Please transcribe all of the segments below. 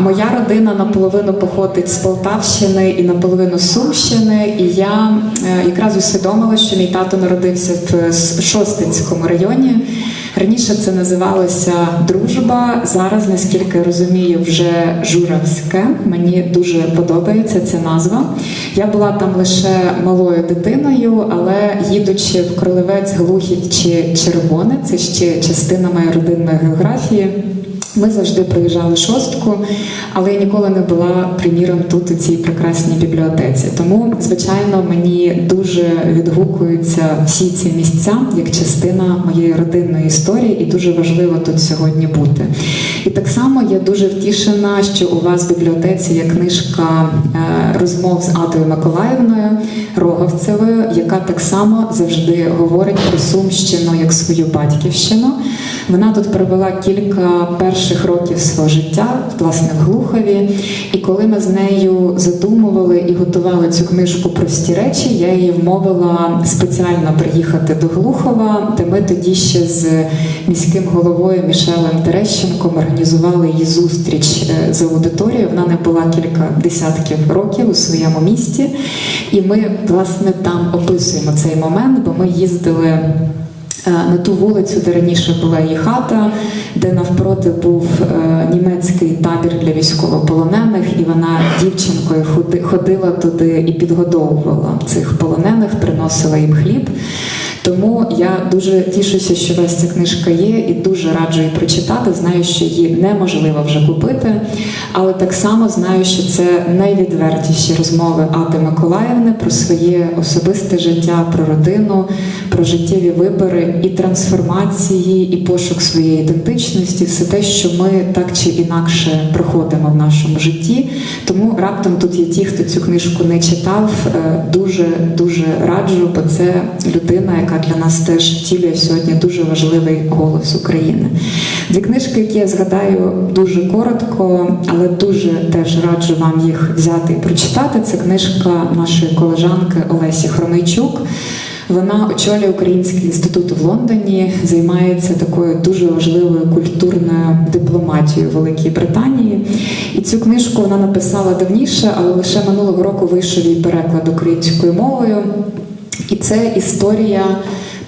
Моя родина наполовину походить з Полтавщини і наполовину Сумщини. І я е, якраз усвідомила, що мій тато народився в Шостинському районі. Раніше це називалося Дружба. Зараз, наскільки розумію, вже Журавське. Мені дуже подобається ця назва. Я була там лише малою дитиною, але їдучи в Кролевець, Глухів чи Червоне, це ще частина моєї родинної географії. Ми завжди проїжджали шостку, але я ніколи не була приміром тут у цій прекрасній бібліотеці. Тому, звичайно, мені дуже відгукуються всі ці місця як частина моєї родинної історії, і дуже важливо тут сьогодні бути. І так само я дуже втішена, що у вас в бібліотеці є книжка е, розмов з Адою Миколаївною Роговцевою, яка так само завжди говорить про Сумщину як свою батьківщину. Вона тут провела кілька перших років свого життя, власне, в Глухові. І коли ми з нею задумували і готували цю книжку Прості речі, я її вмовила спеціально приїхати до Глухова, де ми тоді ще з міським головою Мішелем Терещенком організували її зустріч е, з аудиторією. Вона не була кілька десятків років у своєму місті. І ми, власне, там описуємо цей момент, бо ми їздили. Е, На ту вулицю, де раніше була її хата, де навпроти був е, німецький табір для військовополонених, і вона дівчинкою ходила туди і підгодовувала цих полонених, приносила їм хліб. Тому я дуже тішуся, що у вас ця книжка є, і дуже раджу її прочитати. Знаю, що її неможливо вже купити, але так само знаю, що це найвідвертіші розмови Ади Миколаївни про своє особисте життя, про родину, про життєві вибори і трансформації, і пошук своєї ідентичності, все те, що ми так чи інакше проходимо в нашому житті. Тому раптом тут є ті, хто цю книжку не читав. е, Дуже дуже раджу, бо це людина, яка для нас теж втілює сьогодні дуже важливий голос України. Дві книжки, які я згадаю дуже коротко, але дуже теж раджу вам їх взяти і прочитати. Це книжка нашої колежанки Олесі Хромейчук. Вона очолює Український інститут в Лондоні, займається такою дуже важливою культурною дипломатією Великої Британії. І цю книжку вона написала давніше, але лише минулого року вийшов її переклад українською мовою. І це історія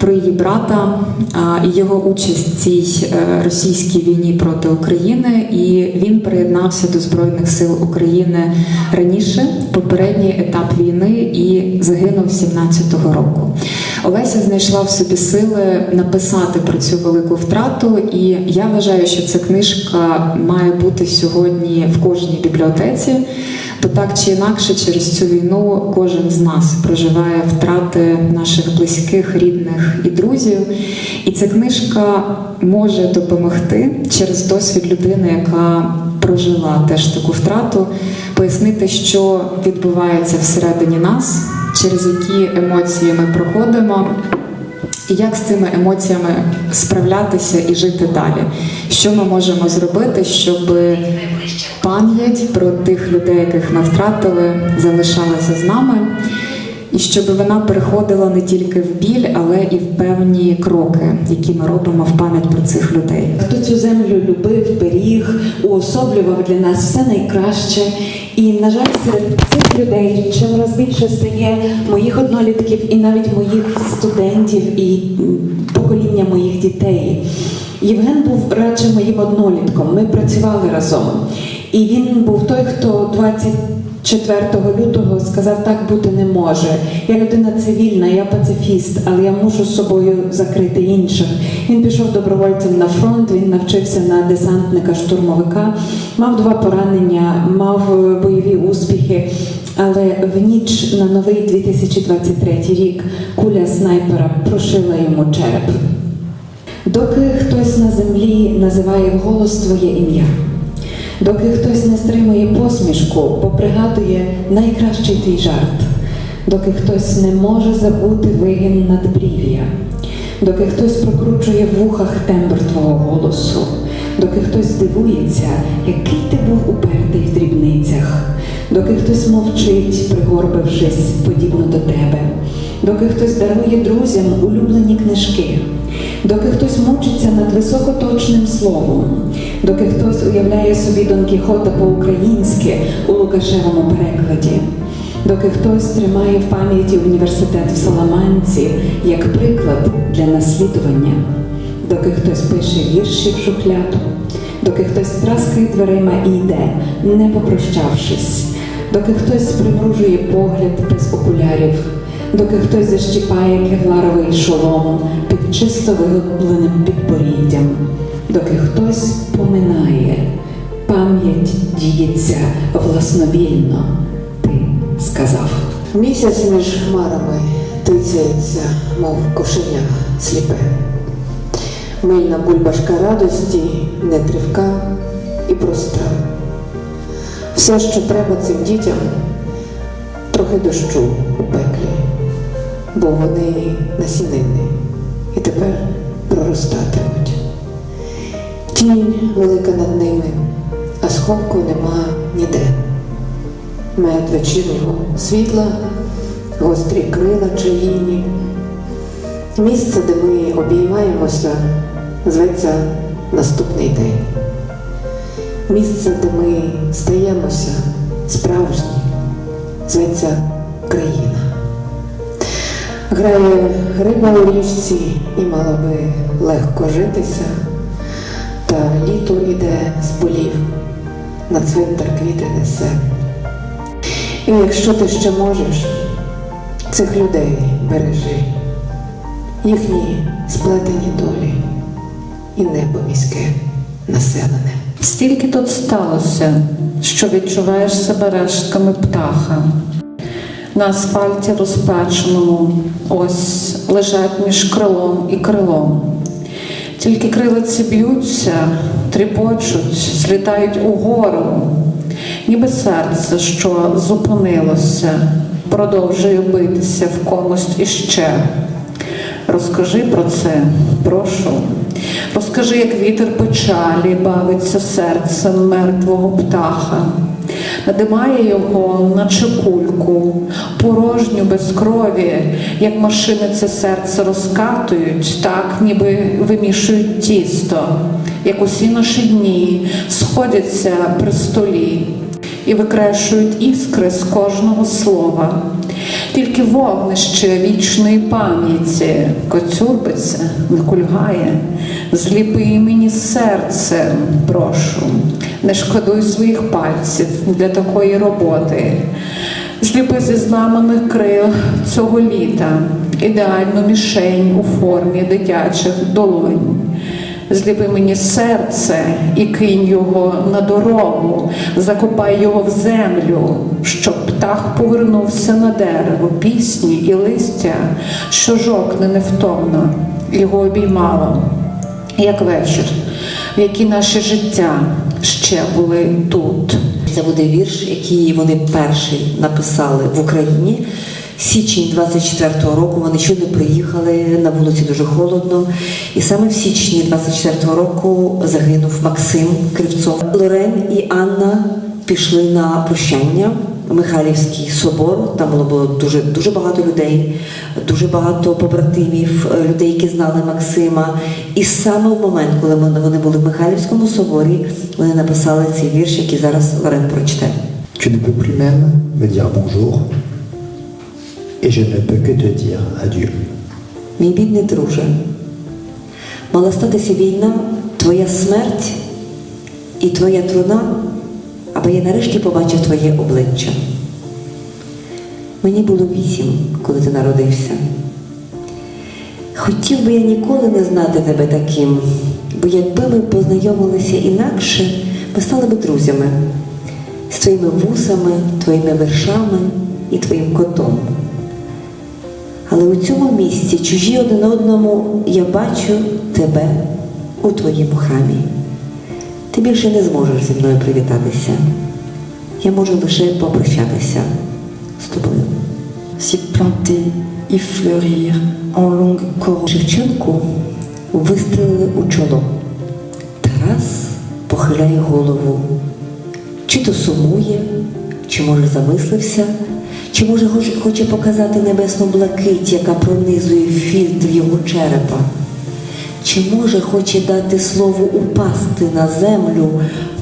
про її брата і його участь в цій е, російській війні проти України. І він приєднався до Збройних сил України раніше, попередній етап війни, і загинув 17-го року. Олеся знайшла в собі сили написати про цю велику втрату, і я вважаю, що ця книжка має бути сьогодні в кожній бібліотеці. Бо так чи інакше, через цю війну кожен з нас проживає втрати наших близьких, рідних і друзів. І ця книжка може допомогти через досвід людини, яка прожила теж таку втрату, пояснити, що відбувається всередині нас, через які емоції ми проходимо. І як з цими емоціями справлятися і жити далі? Що ми можемо зробити, щоб пам'ять про тих людей, яких ми втратили, залишалася з нами, і щоб вона переходила не тільки в біль, але і в певні кроки, які ми робимо в пам'ять про цих людей. Хто цю землю любив, уособлював для нас все найкраще. І, на жаль, серед цих людей чим раз більше стає моїх однолітків і навіть моїх студентів і покоління моїх дітей. Євген був радше моїм однолітком. Ми працювали разом. І він був той, хто 24 лютого сказав, так бути не може. Я людина цивільна, я пацифіст, але я мушу з собою закрити інших. Він пішов добровольцем на фронт, він навчився на десантника штурмовика, мав два поранення, мав е, бойові успіхи. Але в ніч на новий 2023 рік куля снайпера прошила йому череп. Доки хтось на землі називає вголос твоє ім'я, доки хтось не стримує посмішку, бо пригадує найкращий твій жарт, доки хтось не може забути вигін надбрів'я, доки хтось прокручує в вухах тембр твого голосу, доки хтось дивується, який ти був упертий в дрібницях, доки хтось мовчить, пригорбившись подібно до тебе, доки хтось дарує друзям улюблені книжки. Доки хтось мучиться над високоточним словом, доки хтось уявляє собі Дон Кіхота по-українськи у Лукашевому перекладі, доки хтось тримає в пам'яті університет в Саламанці як приклад для наслідування, доки хтось пише вірші в шухляду, доки хтось траскає дверима і йде, не попрощавшись, доки хтось примружує погляд без окулярів, доки хтось защіпає кевларовий шолом під чисто виголубленим підборіддям, доки хтось поминає, пам'ять діється власновільно, ти сказав. Місяць між хмарами тицяється, мов кошеня сліпе. Мильна бульбашка радості, нетривка і проста. Все, що треба цим дітям, трохи дощу у пеклі, бо вони насінини і тепер проростатимуть. Тінь велика над ними, а сховку нема ніде мед вечірнього світла, гострі крила чаїні. Місце, де ми обіймаємося, зветься наступний день. Місце, де ми стаємося справжні, зветься країна. Грає риба у річці і мало би легко житися, та літо іде з полів, на цвинтар квіти несе. І якщо ти ще можеш, цих людей бережи, їхні сплетені долі і небо міське населене. Стільки тут сталося, що відчуваєш себе рештками птаха. На асфальті розпеченому ось лежать між крилом і крилом. Тільки крилиці б'ються, тріпочуть, злітають угору, ніби серце, що зупинилося, продовжує битися в комусь іще. Розкажи про це, прошу. Розкажи, як вітер печалі бавиться серцем мертвого птаха, надимає його, наче кульку, порожню без крові, як машини це серце розкатують, так ніби вимішують тісто, як усі наші дні сходяться при столі і викрешують іскри з кожного слова. Тільки вогнище вічної пам'яті коцюрбиться, не кульгає, зліпи мені серце, прошу, не шкодуй своїх пальців для такої роботи. Зліпи зі зламаних крил цього літа, ідеальну мішень у формі дитячих долонь. Зліпи мені серце і кинь його на дорогу, закопай його в землю, щоб птах повернувся на дерево, пісні і листя, що жовкне невтомно, його обіймало, як вечір, в який наше життя ще були тут. Це буде вірш, який вони перший написали в Україні. Січень 24-го року вони щойно приїхали на вулиці дуже холодно. І саме в січні 24-го року загинув Максим Кривцов. Лорен і Анна пішли на прощання. Михайлівський собор, там було, дуже дуже багато людей, дуже багато побратимів, е, людей, які знали Максима. І саме в момент, коли вони були в Михайлівському соборі, вони написали цей вірш, який зараз Лорен прочте. Tu ne peux plus même me dire et je ne peux que te dire. Мій бідний друже, мала статися війна, твоя смерть і твоя труна, аби я нарешті побачив твоє обличчя. Мені було вісім, коли ти народився. Хотів би я ніколи не знати тебе таким, бо якби ми познайомилися інакше, ми стали би друзями з твоїми вусами, твоїми вершами і твоїм котом. Але у цьому місці, чужі один одному, я бачу тебе у твоєму храмі. Ти більше не зможеш зі мною привітатися. Я можу лише попрощатися з тобою. s'y planter, y fleurir en longues corones. Шевченку вистрелили у чоло. Тарас похиляє голову. Чи то сумує, чи може замислився, чи може хоче показати небесну блакить, яка пронизує фільтр його черепа. Чи може хоче дати слову упасти на землю,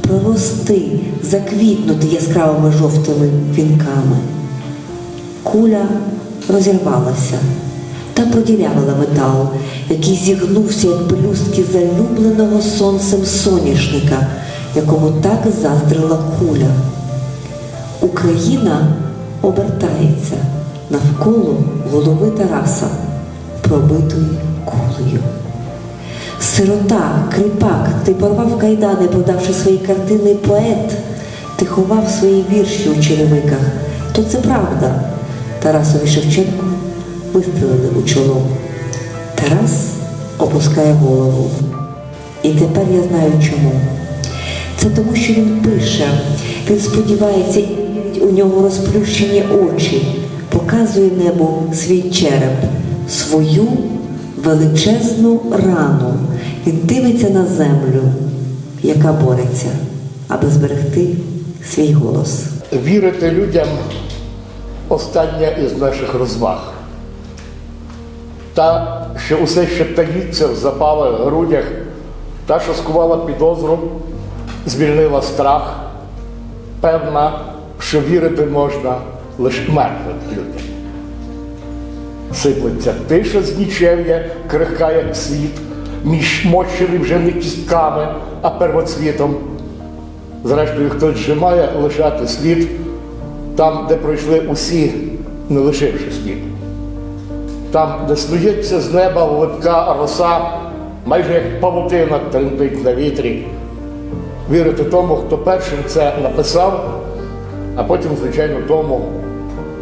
прорости, заквітнути яскравими жовтими вінками? Куля розірвалася та проділявила метал, який зігнувся, як пелюстки залюбленого сонцем соняшника, якому так заздрила куля. Україна обертається навколо голови Тараса, пробитої кулею. Сирота, кріпак, ти порвав кайдани, продавши свої картини поет, ти ховав свої вірші у черевиках. То це правда. Тарасові Шевченку вистрелили у чоло. Тарас опускає голову. І тепер я знаю чому. Це тому, що він пише, він сподівається, і у нього розплющені очі, показує небу свій череп, свою величезну рану. Він дивиться на землю, яка бореться, аби зберегти свій голос. вірити людям остання із наших розваг. Та, що усе ще таїться в запалих грудях, та, що скувала підозру, звільнила страх, певна, що вірити можна лише мертвим людям. Сиплеться тиша з нічев'я, крихка, як світ, між мощений вже не кістками, а первоцвітом. Зрештою, хтось же має лишати слід там, де пройшли усі, не лишивши слід. Там, де снується з неба липка роса, майже як павутина тремтить на вітрі. Вірити тому, хто першим це написав, а потім, звичайно, тому,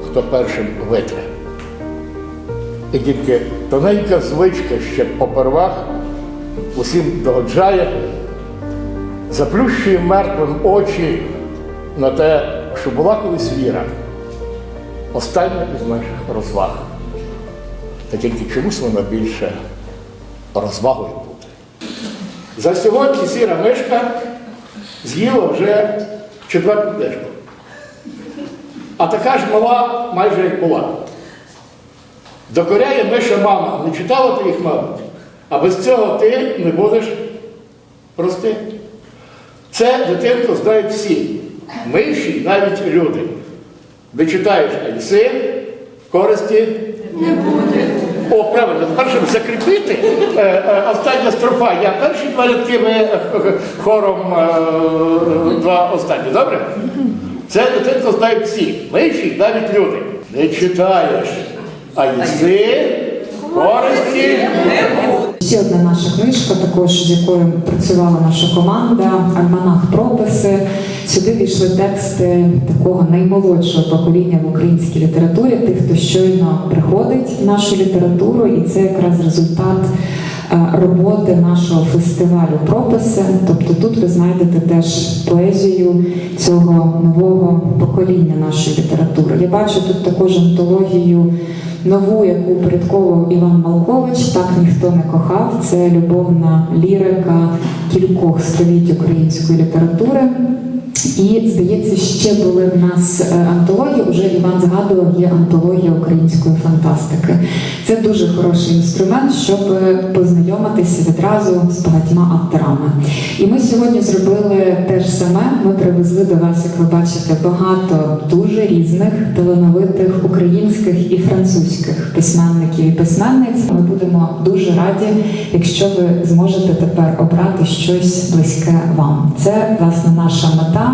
хто першим витре. І тільки тоненька звичка ще попервах усім догоджає, заплющує мертвим очі на те, що була колись віра, остання із наших розваг. Та тільки чомусь вона більше розвагою буде. За сьогодні сіра мишка з'їла вже четверту книжку. А така ж мала майже як була. Докоряє миша мама. Не читала ти їх, мабуть? А без цього ти не будеш рости. Це дитинку знають всі. Миші, навіть люди. Не читаєш, а користі не буде. О, правильно, першим закріпити е, е, остання строфа. Я перший перед тим е, хором два останні. Добре? Це дитинку знають всі. Миші, навіть люди. Не читаєш, а їси, користі. Ще одна наша книжка, також з якою працювала наша команда, альманах прописи. Сюди війшли тексти такого наймолодшого покоління в українській літературі, тих, хто щойно приходить в нашу літературу, і це якраз результат роботи нашого фестивалю прописи. Тобто тут ви знайдете теж поезію цього нового покоління нашої літератури. Я бачу тут також антологію нову, яку порядковував Іван Малкович, так ніхто не кохав. Це любовна лірика кількох століть української літератури. І здається, ще були в нас е, антології. Уже Іван згадував, є антологія української фантастики. Це дуже хороший інструмент, щоб е, познайомитися відразу з багатьма авторами. І ми сьогодні зробили те ж саме. Ми привезли до вас, як ви бачите, багато дуже різних талановитих українських і французьких письменників і письменниць. Ми будемо дуже раді, якщо ви зможете тепер обрати щось близьке вам. Це власне наша мета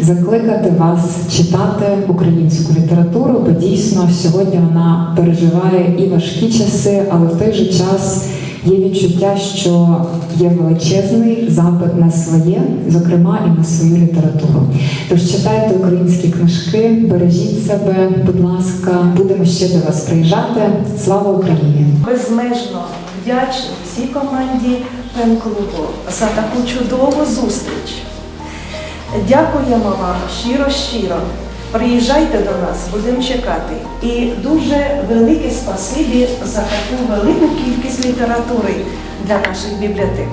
закликати вас читати українську літературу, бо дійсно сьогодні вона переживає і важкі часи, але в той же час. Є відчуття, що є величезний запит на своє, зокрема і на свою літературу. Тож читайте українські книжки, бережіть себе, будь ласка, будемо ще до вас приїжджати. Слава Україні! безмежно вдячні всій команді пен-клубу за таку чудову зустріч. Дякуємо вам щиро-щиро. Приїжджайте до нас, будемо чекати. І дуже велике спасибі за таку велику кількість літератури для наших бібліотек.